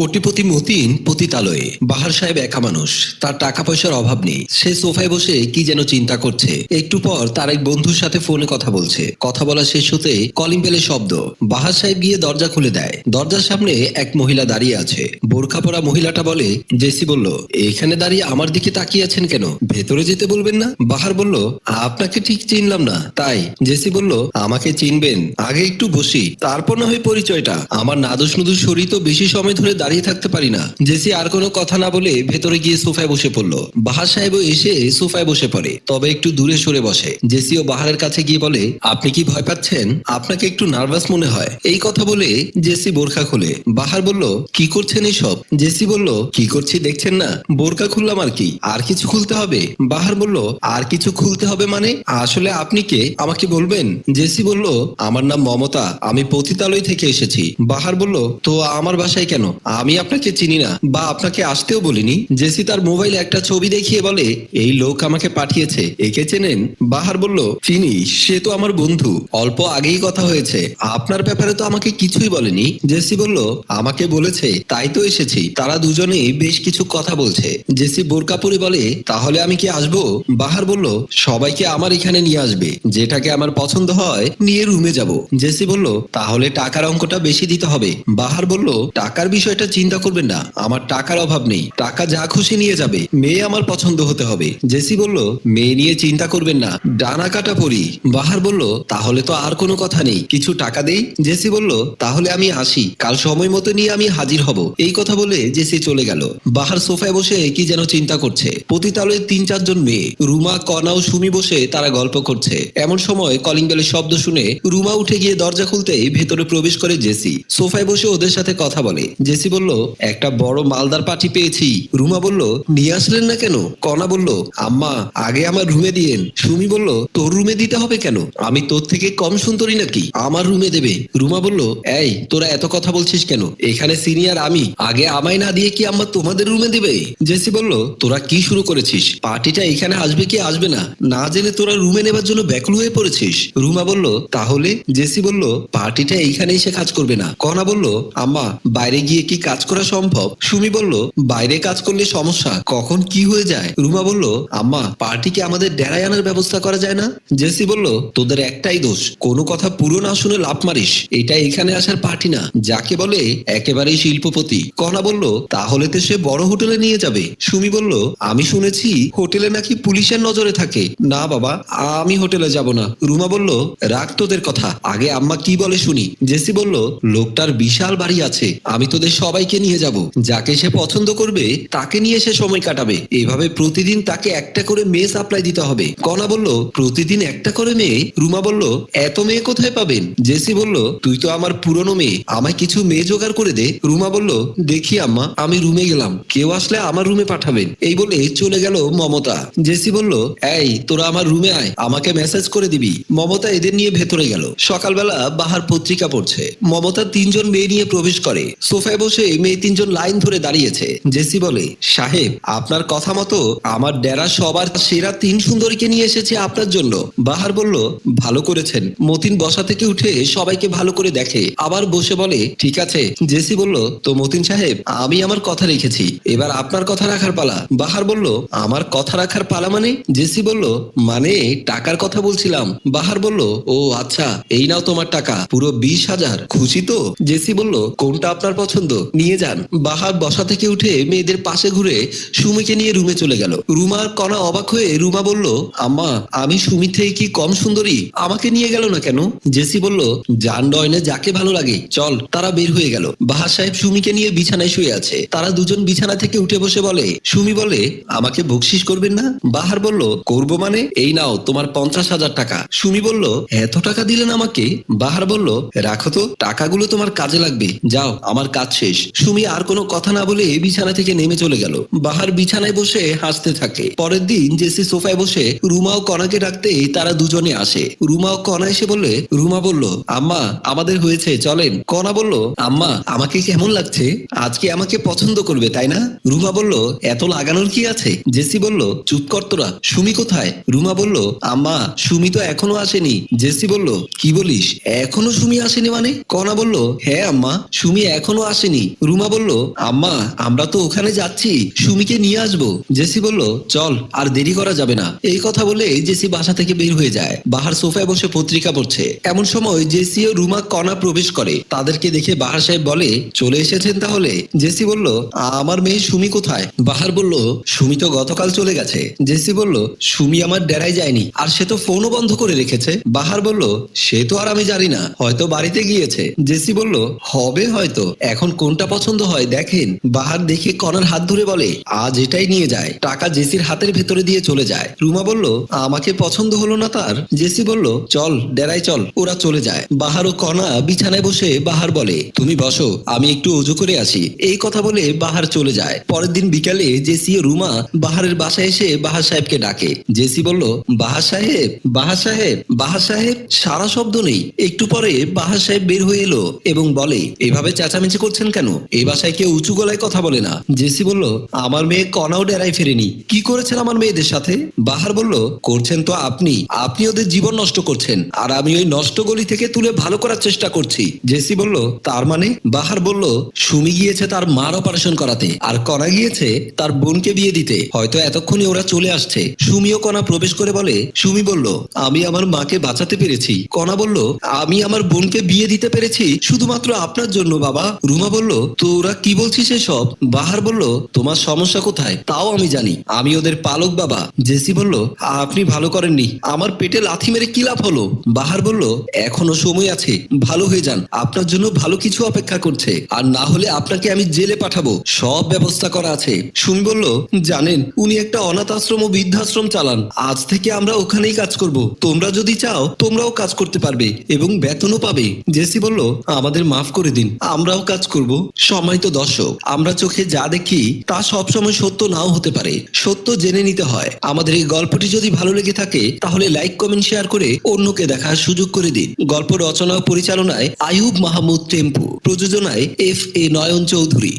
কোটিপতি মতিন পতিতালয়ে। বাহার সাহেব একা মানুষ, তার টাকা পয়সার অভাব নেই। সে সোফায় বসে কি যেন চিন্তা করছে। একটু পর তার এক বন্ধুর সাথে ফোনে কথা বলছে। কথা বলা শেষ হতে কলিং বেলের শব্দ। বাহার সাহেব গিয়ে দরজা খুলে দেয়। দরজার সামনে এক মহিলা দাঁড়িয়ে আছে। বোরখা পরা মহিলাটা বলে, জেসি বলল এখানে দাঁড়িয়ে আমার দিকে তাকিয়ে আছেন কেন? ভেতরে যেতে বলবেন না? বাহার বলল, আপনাকে ঠিক চিনলাম না। তাই জেসি বলল, আমাকে চিনবেন। আগে একটু বসি। তারপর না হয় পরিচয়টা। আমার নাদুস নুদুস শরীর তো বেশি সময় ধরে দাঁড়িয়ে থাকতে পারি না। জেসি আর কোনো কথা না বলে ভেতরে গিয়ে সোফায় বসে পড়ল। বাহার সাহেবও এসে সোফায় বসে পড়ে, তবে একটু দূরে সরে বসে। জেসিও বাহারের কাছে গিয়ে বলে, আপনি কি ভয় পাচ্ছেন? আপনাকে একটু নার্ভাস মনে হয়। এই কথা বলে জেসি বোরখা খুলে। বাহার বলল, কি করছেন এসব? জেসি বলল, কি করছি দেখছেন না। বোরকা খুললাম আর কি? আর কিছু খুলতে হবে? বাহার বলল, আর কিছু খুলতে হবে মানে? আসলে আপনি কে? আমাকে বলবেন? জেসি বলল, আমার নাম মমতা। আমি পতিতালয় থেকে এসেছি। বাহার বলল, তো আমার বাসায় কেন? আমি আপনাকে চিনি না, বা আপনাকে আসতেও বলিনি। জেসি তার মোবাইলে একটা ছবি দেখিয়ে বলে, এই লোক আমাকে পাঠিয়েছে, একে চেনেন? বাহার বলল, চিনি, সে তো আমার বন্ধু, অল্প আগেই কথা হয়েছে। আপনার ব্যাপারে তো আমাকে কিছুই বলেনি। জেসি বলল, আমাকে বলেছে, তাই তো এসেছি। তারা দুজনেই বেশ কিছু কথা বলছে। জেসি বোরকা পরে বলে, তাহলে আমি কি আসব? বাহার বলল, সবাইকে আমার এখানে নিয়ে আসবে। যেটাকে আমার পছন্দ হয়, নিয়ে রুমে যাব। জেসি বলল, তাহলে টাকার অঙ্কটা বেশি দিতে হবে। বাহার বলল, টাকার বিষয়টা চিন্তা করবেন না। আমার টাকার অভাব নেই। টাকা যা খুশি নিয়ে যাবে। মেয়ে আমার পছন্দ হতে হবে। জেসি বলল, মেয়ে নিয়ে চিন্তা করবেন না। ডানা কাটা পরি। বাহার বলল, তাহলে তো আর কোনো কথা নেই। কিছু টাকা দেই? জেসি বলল, তাহলে আমি আসি। কাল সময় মতো নিয়ে আমি হাজির হব। এই কথা বলে জেসি চলে গেল। বাহার সোফায় বসে কি যেন চিন্তা করছে। পতিতালয়ের তিন চারজন মেয়ে। রুমা, কনা ও সুমি বসে তারা গল্প করছে। এমন সময় কলিং বেলের শব্দ শুনে রুমা উঠে গিয়ে দরজা খুলতেই ভেতরে প্রবেশ করে জেসি। সোফায় বসে ওদের সাথে কথা বলে। জেসি বলল, একটা বড় মালদার পাটি পেয়েছি। রুমা বলল, নিয়ে আসলেন না কেন? কনা বলল, আম্মা, আগে আমার রুমে দিয়েন। সুমি বলল, তোর রুমে দিতে হবে কেন? আমি তোর থেকে কম সুন্দরী নাকি? আমার রুমে দেবে। রুমা বলল, এই, তোরা এত কথা বলছিস কেন? এখানে সিনিয়র আমি। আগে আমায় না দিয়ে কি আম্মা তোমাদের রুমে দেবে? জেসি বলল, তোরা কি শুরু করেছিস? পার্টিটা এখানে আসবে কি আসবে না? না জেনে তোরা রুমে নেবার জন্য ব্যাকুল হয়ে পড়েছিস? রুমা বলল, তাহলে? জেসি বলল, পার্টিটা এইখানে এসে কাজ করবে না। কনা বলল, আম্মা, বাইরে গিয়ে কি কাজ করা সম্ভব? সুমি বলল, বাইরে কাজ করলে সমস্যা, কখন কি হয়ে যায়? রুমা বলল, আম্মা, পার্টিকে আমাদের ডেরায় আনার ব্যবস্থা করা যায় না? জেসি বলল, তোদের একটাই দোষ, কোনো কথা পুরো না শুনে লাভ মারিস, এটা এখানে আসার পার্টি না, যাকে বলে একেবারেই শিল্পপতি। কনা বলল, তাহলে তো সে বড় হোটেলে নিয়ে যাবে। সুমি বলল, আমি শুনেছি হোটেলে নাকি পুলিশের নজরে থাকে। না বাবা, আমি হোটেলে যাব না। রুমা বলল রাগ তোদের কথা, আগে আম্মা কি বলে শুনি। জেসি বলল, লোকটার বিশাল বাড়ি আছে, আমি তোদের সবাইকে নিয়ে যাব। যাকে সে পছন্দ করবে, তাকে নিয়ে সে সময় কাটাবে। এভাবে প্রতিদিন তাকে একটা করে মেয়ে সাপ্লাই দিতে হবে। কনা বলল, প্রতিদিন একটা করে মেয়ে? রুমা বলল, এত মেয়ে কোথায় পাবেন? জেসি বলল, তুই তো আমার পুরনো মেয়ে। আমায় কিছু মেয়ে জোগাড় করে দে। রুমা বলল, দেখি আম্মা, আমি রুমে গেলাম। কেউ আসলে আমার রুমে পাঠাবেন। এই বলে চলে গেল মমতা। জেসি বলল, এই, তোরা আমার রুমে আয়। আমাকে মেসেজ করে দিবি। মমতা এদের নিয়ে ভেতরে গেল। সকালবেলা বাহার পত্রিকা পড়ছে। মমতা তিনজন মেয়ে নিয়ে প্রবেশ করে। সোফায় বসে মেয়ে তিনজন লাইন ধরে দাঁড়িয়েছে। জেসি বলে, সাহেব, আপনার কথা মতো আমার ডেরা সবার সেরা তিন সুন্দরীকে নিয়ে এসেছে আপনার জন্য। বাহার বলল, ভালো করেছেন। মতিন বসা থেকে উঠে সবাইকে ভালো করে দেখে। আবার বসে বলে, ঠিক আছে। জেসি বলল, তো মতিন সাহেব, আমি আমার কথা রেখেছি। এবার আপনার কথা রাখার পালা। বাহার বলল, আমার কথা রাখার পালা মানে? জেসি বলল মানে টাকার কথা বলছিলাম। বাহার বলল, ও আচ্ছা এই নাও তোমার টাকা, পুরো বিশ হাজার। খুশি তো? জেসি বলল, কোনটা আপনার পছন্দ? নিয়ে যান। বাহার বসা থেকে উঠে মেয়েদের পাশে ঘুরে সুমিকে নিয়ে রুমে চলে গেল। রুমার কণা অবাক হয়ে রুমা বলল, আম্মা, আমি সুমি থেকে কি কম সুন্দরী? আমাকে নিয়ে গেল না কেন? জেসি বলল যান ডয়নে যাকে ভালো লাগে, চল। তারা বের হয়ে গেল। বাহার সাহেব সুমিকে নিয়ে বিছানায় শুয়ে আছে। তারা দুজন বিছানা থেকে উঠে বসে বলে, সুমি বলে, আমাকে বকশিস করবেন না? বাহার বলল, করব মানে? এই নাও, তোমার পঞ্চাশ হাজার টাকা। সুমি বলল, এত টাকা দিলেন আমাকে? বাহার বলল, রাখো তো, টাকাগুলো তোমার কাজে লাগবে। যাও, আমার কাজ শেষ। সুমি আর কোনো কথা না বলে বিছানা থেকে নেমে চলে গেল। বাহার বিছানায় বসে হাসতে থাকে। পরের দিন জেসি সোফায় বসে রুমা ও কনাকে ডাকতে তারা দুজনে আসে। রুমা ও কনা এসে বললে, রুমা বলল, আম্মা, আমাদের হয়েছে, চলেন। কনা বলল, আম্মা, আমাকে কেমন লাগছে? আজকে আমাকে পছন্দ করবে, তাই না? রুমা বলল, এত লাগানোর কি আছে? জেসি বলল, চুপ কর তোরা, সুমি কোথায়? রুমা বলল, আম্মা, সুমি তো এখনও আসেনি। জেসি বলল, কি বলিস, এখনও সুমি আসেনি মানে? কনা বলল হ্যাঁ আম্মা, সুমি এখনও আসেনি। রুমা বলল, আম্মা, আমরা তো ওখানে যাচ্ছি, সুমিকে নিয়ে আসব। জেসি বলল, চল, আর দেরি করা যাবে না। এই কথা বলে জেসি বাসা থেকে বের হয়ে যায়। বাহার সোফায় বসে পত্রিকা পড়ছে। এমন সময় জেসি ও রুমা কণা প্রবেশ করে। তাদেরকে দেখে বাহার সাহেব বলে, চলে এসেছেন তাহলে? জেসি বলল আমার মেয়ে সুমি কোথায়? বাহার বলল, সুমি তো গতকাল চলে গেছে। জেসি বলল, সুমি আমার ডেরায় যায়নি, আর সে তো ফোনও বন্ধ করে রেখেছে। বাহার বলল, সে তো আর আমি জানি না, হয়তো বাড়িতে গিয়েছে। জেসি বলল, হবে হয়তো, এখন কোনটা পছন্দ হয় দেখেন। বাহার দেখে কনার হাত ধরে বলে, আজ এটাই নিয়ে যায়। টাকা জেসির হাতের ভেতরে দিয়ে চলে যায়। রুমা বলল, আমাকে পছন্দ হলো না তার? জেসি বলল, চল ডেরায় চল। ওরা চলে যায়। বাহার ও কণা বিছানায় বসে বাহার বলে, তুমি বসো, আমি একটু উজু করে আসি এই কথা বলে বাহার চলে যায়। পরের দিন বিকালে জেসি ও রুমা বাহারের বাসায় এসে বাহার সাহেবকে ডাকে। জেসি বলল, বাহার সাহেব বাহার সাহেব বাহার সাহেব, সারা শব্দ নেই। একটু পরে বাহার সাহেব বের হয়ে এলো এবং বলে, এভাবে চেঁচামেচি করছেন কেন? এই বাসায় কেউ উঁচু গলায় কথা বলে না। জেসি বলল, আমার মেয়ে কনাও ডেরায় ফেরেনি। কি করেছেন আমার মেয়েদের সাথে? বাহার বলল, করছেন তো আপনি। আপনি ওদের জীবন নষ্ট করছেন। আর আমি ওই নষ্ট গলি থেকে তুলে ভালো করার চেষ্টা করছি। জেসি বলল, তার মানে? বাহার বলল, সুমি গিয়েছে তার মার অপারেশন করাতে। আর কণা গিয়েছে তার বোনকে বিয়ে দিতে। হয়তো এতক্ষণে ওরা চলে আসছে। সুমিও কণা প্রবেশ করে বলে, সুমি বলল, আমি আমার মাকে বাঁচাতে পেরেছি। কণা বলল, আমি আমার বোনকে বিয়ে দিতে পেরেছি শুধুমাত্র আপনার জন্য, বাবা। রুমা বলল, তোরা কি বলছিস এসব? বাহার বলল, তোমার সমস্যা কোথায়? তাও আমি জানি। আমি ওদের পালক বাবা। জেসি বলল, আপনি ভালো করেননি। আমার পেটে লাথি মেরে কি লাভ হলো? বাহার বলল, এখনও সময় আছে। ভালো হয়ে যান। আপনার জন্য ভালো কিছু অপেক্ষা করছে। আর না হলে আপনাকে আমি জেলে পাঠাবো। সব ব্যবস্থা করা আছে। সুমি বলল, জানেন, উনি একটা অনাথ আশ্রম ও বৃদ্ধাশ্রম চালান। আজ থেকে আমরা ওখানেই কাজ করব। তোমরা যদি চাও, তোমরাও কাজ করতে পারবে এবং বেতনও পাবে। জেসি বলল, আমাদের মাফ করে দিন। আমরাও কাজ করব। সম্মানিত দর্শক, আমরা চোখে যা দেখি তা সবসময় সত্য নাও হতে পারে। সত্য জেনে নিতে হয়। আমাদের এই গল্পটি যদি ভালো লেগে থাকে, তাহলে লাইক, কমেন্ট, শেয়ার করে অন্যকে দেখার সুযোগ করে দিন। গল্প রচনা ও পরিচালনায় আয়ুব মাহমুদ টেম্পু। প্রযোজনায় এফ এ নয়ন চৌধুরী।